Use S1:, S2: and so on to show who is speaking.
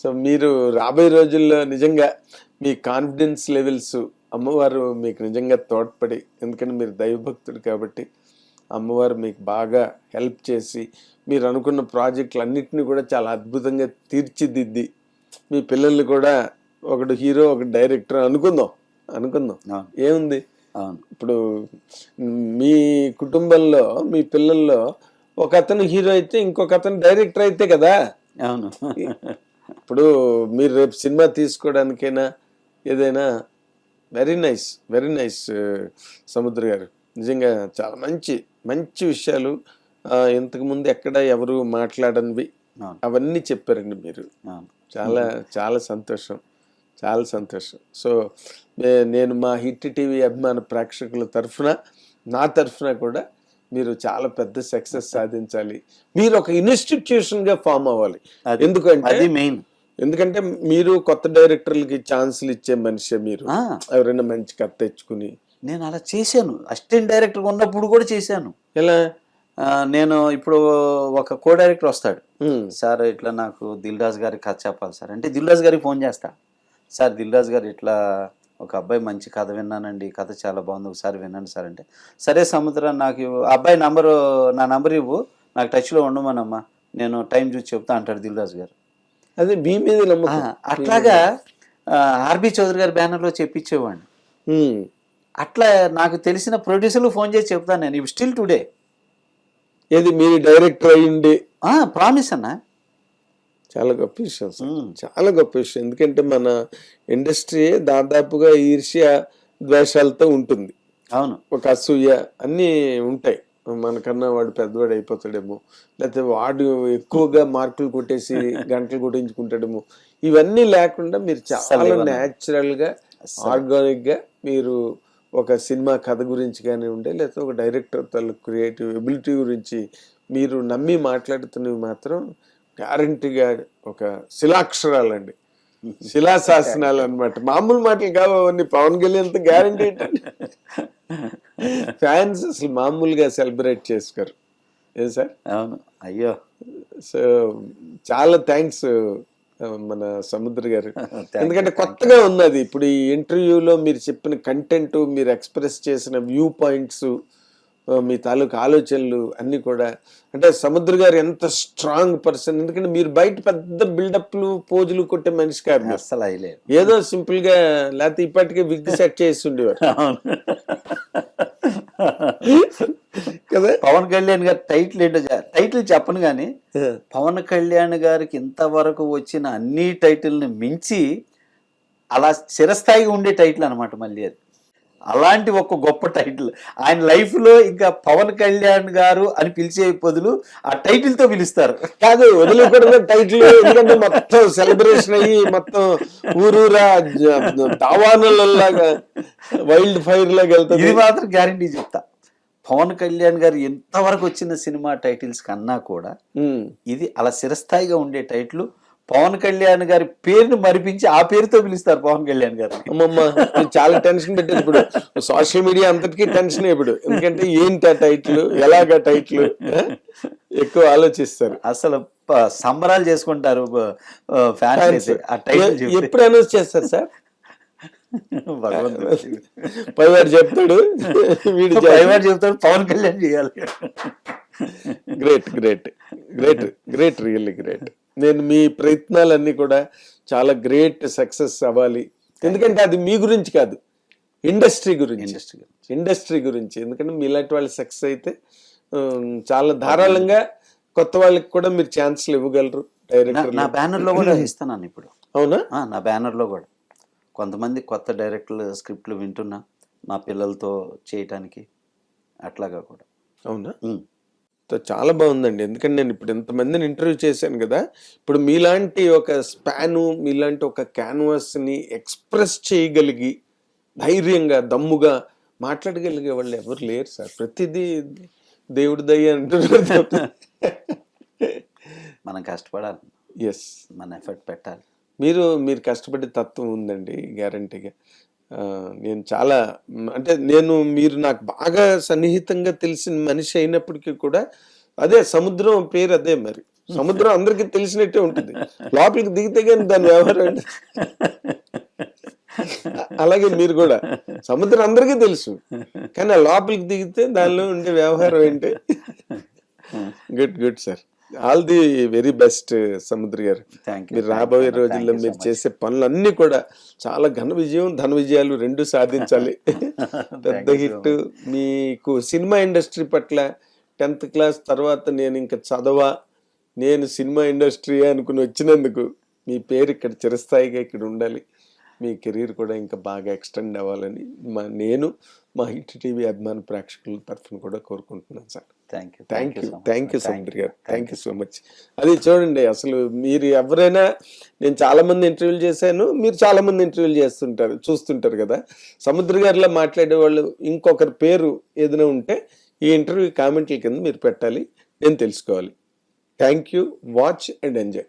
S1: So మీరు రాబోయే రోజుల్లో నిజంగా మీ కాన్ఫిడెన్స్ లెవెల్స్ అమ్మవారు మీకు నిజంగా తోడ్పడి ఎందుకంటే మీరు దైవభక్తుడు కాబట్టి అమ్మవారు మీకు బాగా హెల్ప్ చేసి మీరు అనుకున్న ప్రాజెక్టులు అన్నిటిని కూడా చాలా అద్భుతంగా తీర్చిదిద్ది. మీ పిల్లల్ని కూడా ఒకడు హీరో ఒకటి డైరెక్టర్ అనుకుందాం అనుకుందాం. ఏముంది?
S2: అవును.
S1: ఇప్పుడు మీ కుటుంబంలో మీ పిల్లల్లో ఒక అతను హీరో అయితే ఇంకొక అతను డైరెక్టర్ అయితే కదా?
S2: అవును.
S1: ఇప్పుడు మీరు రేపు సినిమా తీసుకోవడానికైనా ఏదైనా వెరీ నైస్ వెరీ నైస్ సముద్ర గారు. నిజంగా చాలా మంచి మంచి విషయాలు ఆ, ఇంతకు ముందు ఎక్కడ ఎవరు మాట్లాడనివి
S2: అవును.
S1: అవన్నీ చెప్పారండి మీరు. చాలా చాలా సంతోషం చాలా సంతోషం. సో నేను మా హిట్ టీవీ అభిమాన ప్రేక్షకుల తరఫున నా తరఫున కూడా మీరు చాలా పెద్ద సక్సెస్ సాధించాలి. మీరు ఒక ఇన్స్టిట్యూషన్గా ఫామ్ అవ్వాలి. ఎందుకంటే
S2: అది మెయిన్.
S1: ఎందుకంటే మీరు కొత్త డైరెక్టర్లకి ఛాన్సులు ఇచ్చే మనిషే మీరు. ఎవరైనా మంచి కథ తెచ్చుకుని.
S2: నేను అలా చేశాను. అసిస్టెంట్ డైరెక్టర్ ఉన్నప్పుడు కూడా చేశాను.
S1: ఎలా?
S2: నేను ఇప్పుడు ఒక కో డైరెక్టర్ వస్తాడు సార్ ఇట్లా నాకు దిల్ రాజు గారికి కథ చెప్పాలి సార్. అంటే దిల్ రాజు గారికి ఫోన్ చేస్తా. సార్ దిల్ రాజు గారు ఇట్లా ఒక అబ్బాయి మంచి కథ విన్నానండి. కథ చాలా బాగుంది. ఒకసారి వినండి సార్ అంటే. సరే సముద్రం నాకు అబ్బాయి నంబరు నా నంబర్ ఇవ్వు. నాకు టచ్లో ఉండమనమ్మా. నేను టైం చూసి చెప్తా అంటాడు దిల్ రాజు గారు.
S1: అదే మీ మీద
S2: అట్లాగా ఆర్బి చౌదరి గారి బ్యానర్లో చెప్పించేవాడిని. అట్లా నాకు తెలిసిన ప్రొడ్యూసర్లు ఫోన్ చేసి చెప్తాను నేను స్టిల్ టుడే.
S1: ఏది మీరు డైరెక్టర్ అయ్యిండి
S2: ప్రామిస్ అన్న.
S1: చాలా గొప్ప విషయం. చాలా గొప్ప విషయం. ఎందుకంటే మన ఇండస్ట్రీ దాదాపుగా ఈర్ష్య ద్వేషాలతో ఉంటుంది.
S2: అవును.
S1: ఒక అసూయ అన్నీ ఉంటాయి. మనకన్నా వాడు పెద్దవాడు అయిపోతాడేమో. లేకపోతే వాడు ఎక్కువగా మార్కులు కొట్టేసి గంటలు కొట్టించుకుంటాడేమో. ఇవన్నీ లేకుండా మీరు చాలా
S2: ఇవ్వను.
S1: న్యాచురల్గా ఆర్గానిక్గా మీరు ఒక సినిమా కథ గురించి కానివ్వండి లేకపోతే ఒక డైరెక్టర్ తన క్రియేటివ్ ఎబిలిటీ గురించి మీరు నమ్మి మాట్లాడుతున్నవి మాత్రం గ్యారంటీగా ఒక శిలాక్షరాలండి. శిలాశాసనాలు అన్నమాట. మామూలు మాటలు కావు అవన్నీ. పవన్ కళ్యాణ్ గ్యారంటీ ఫ్యాన్స్ అసలు మామూలుగా సెలబ్రేట్ చేసుకోరు. ఏం సార్?
S2: అవును. అయ్యో.
S1: సో చాలా థ్యాంక్స్ మన సముద్ర గారు. ఎందుకంటే కొత్తగా ఉన్నది. ఇప్పుడు ఈ ఇంటర్వ్యూలో మీరు చెప్పిన కంటెంట్ మీరు ఎక్స్ప్రెస్ చేసిన వ్యూ పాయింట్స్ మీ తాలూకు ఆలోచనలు అన్ని కూడా. అంటే సముద్ర గారు ఎంత స్ట్రాంగ్ పర్సన్. ఎందుకంటే మీరు బయట పెద్ద బిల్డప్లు పోజులు కొట్టే మనిషి కాదు
S2: అయ్యలేదు.
S1: ఏదో సింపుల్గా లేకపోతే ఇప్పటికే విగ్ సెట్ చేసి ఉండేవారు. కదా?
S2: పవన్ కళ్యాణ్ గారి టైటిల్ ఏంటో టైటిల్ చెప్పను కానీ పవన్ కళ్యాణ్ గారికి ఇంతవరకు వచ్చిన అన్ని టైటిల్ని మించి అలా చిరస్థాయిగా ఉండే టైటిల్ అనమాట మళ్ళీ అది. అలాంటి ఒక గొప్ప టైటిల్ ఆయన లైఫ్లో ఇంకా పవన్ కళ్యాణ్ గారు అని పిలిచే బదులు ఆ టైటిల్తో పిలుస్తారు.
S1: కాదు వదిలిపెడిన టైటిల్ ఎందుకంటే మొత్తం సెలబ్రేషన్ అయ్యి మొత్తం ఊరూరా దావానలలాగా వైల్డ్ ఫైర్ లాగా
S2: ఇది
S1: వెళ్తుంది
S2: మాత్రం గ్యారంటీ చెప్తా. పవన్ కళ్యాణ్ గారు ఎంతవరకు వచ్చిన సినిమా టైటిల్స్ కన్నా కూడా. ఇది అలా చిరస్థాయిగా ఉండే టైటిల్ పవన్ కళ్యాణ్ గారి పేరుని మరిపించి ఆ పేరుతో పిలుస్తారు పవన్ కళ్యాణ్ గారిని.
S1: అమ్మమ్మ చాలా టెన్షన్ పెట్టేది ఇప్పుడు. సోషల్ మీడియా అంతటికీ టెన్షన్ ఇప్పుడు. ఎందుకంటే ఏంటి ఆ టైటిల్ ఎలాగ టైటిల్ ఎక్కువ ఆలోచిస్తారు.
S2: అసలు సంబరాలు చేసుకుంటారు ఫ్యాన్స్ టైటిల్
S1: ఎప్పుడు అనౌన్స్ చేస్తారు సార్? పైవాడు చెప్తాడు. వీడు
S2: ప్రైవేట్ చెప్తాడు పవన్ కళ్యాణ్ చేయాలి.
S1: Great great great great really great నేను మీ ప్రయత్నాలన్నీ కూడా చాలా గ్రేట్ సక్సెస్ అవ్వాలి. ఎందుకంటే అది మీ గురించి కాదు ఇండస్ట్రీ గురించి.
S2: ఇండస్ట్రీ
S1: ఇండస్ట్రీ గురించి. ఎందుకంటే మీలాంటి వాళ్ళు సక్సెస్ అయితే చాలా ధారాళంగా కొత్త వాళ్ళకి కూడా మీరు ఛాన్స్లు ఇవ్వగలరు డైరెక్టర్
S2: నా బ్యానర్లో కూడా ఇస్తున్నాను ఇప్పుడు.
S1: అవునా?
S2: నా బ్యానర్లో కూడా. కొంతమంది కొత్త డైరెక్టర్లు స్క్రిప్ట్లు వింటున్నా మా పిల్లలతో చేయటానికి అట్లాగా కూడా.
S1: అవునా? చాలా బాగుందండి. ఎందుకంటే నేను ఇప్పుడు ఇంతమందిని ఇంటర్వ్యూ చేశాను కదా ఇప్పుడు మీలాంటి ఒక స్పాను మీలాంటి ఒక క్యాన్వాస్ని ఎక్స్ప్రెస్ చేయగలిగి ధైర్యంగా దమ్ముగా మాట్లాడగలిగే వాళ్ళు ఎవరు లేరు సార్. ప్రతిదీ దేవుడి దయ్య అంటున్నారు
S2: మనం కష్టపడాలి.
S1: ఎస్
S2: మన ఎఫర్ట్ పెట్టాలి.
S1: మీరు మీరు కష్టపడే తత్వం ఉందండి గ్యారంటీగా. నేను చాలా అంటే నేను మీరు నాకు బాగా సన్నిహితంగా తెలిసిన మనిషి అయినప్పటికీ కూడా అదే సముద్రం పేరు అదే మరి. సముద్రం అందరికీ తెలిసినట్టే ఉంటుంది. లోపలికి దిగితే కానీ దాని వ్యవహారం అలాగే మీరు కూడా. సముద్రం అందరికీ తెలుసు. కానీ ఆ లోపలికి దిగితే దానిలో ఉండే వ్యవహారం ఏంటి? Good good sir. All the very best Samudra garu. మీరు రాబోయే రోజుల్లో మీరు. చేసే పనులన్నీ కూడా చాలా ఘన విజయం ధన విజయాలు రెండు సాధించాలి. పెద్ద హిట్. మీకు సినిమా ఇండస్ట్రీ పట్ల టెన్త్ క్లాస్ తర్వాత నేను ఇంకా చదవా నేను సినిమా ఇండస్ట్రీ అనుకుని వచ్చినందుకు మీ పేరు ఇక్కడ చిరస్థాయిగా ఇక్కడ ఉండాలి. మీ కెరీర్ కూడా ఇంకా బాగా ఎక్స్టెండ్ అవ్వాలని మా నేను మా హిట్ టీవీ అభిమాన ప్రేక్షకుల తరఫున కూడా కోరుకుంటున్నాను sir.
S2: Thank you
S1: thank you thank you Samudra garu. Thank you so much అది చూడండి అసలు మీరు ఎవరైనా నేను చాలా మంది ఇంటర్వ్యూలు చేశాను మీరు చాలా మంది ఇంటర్వ్యూలు చేస్తుంటారు చూస్తుంటారు కదా. సముద్ర గారిలో మాట్లాడే వాళ్ళు ఇంకొకరి పేరు ఏదైనా ఉంటే ఈ ఇంటర్వ్యూ కామెంట్ల కింద మీరు పెట్టాలి నేను తెలుసుకోవాలి. Thank you watch and enjoy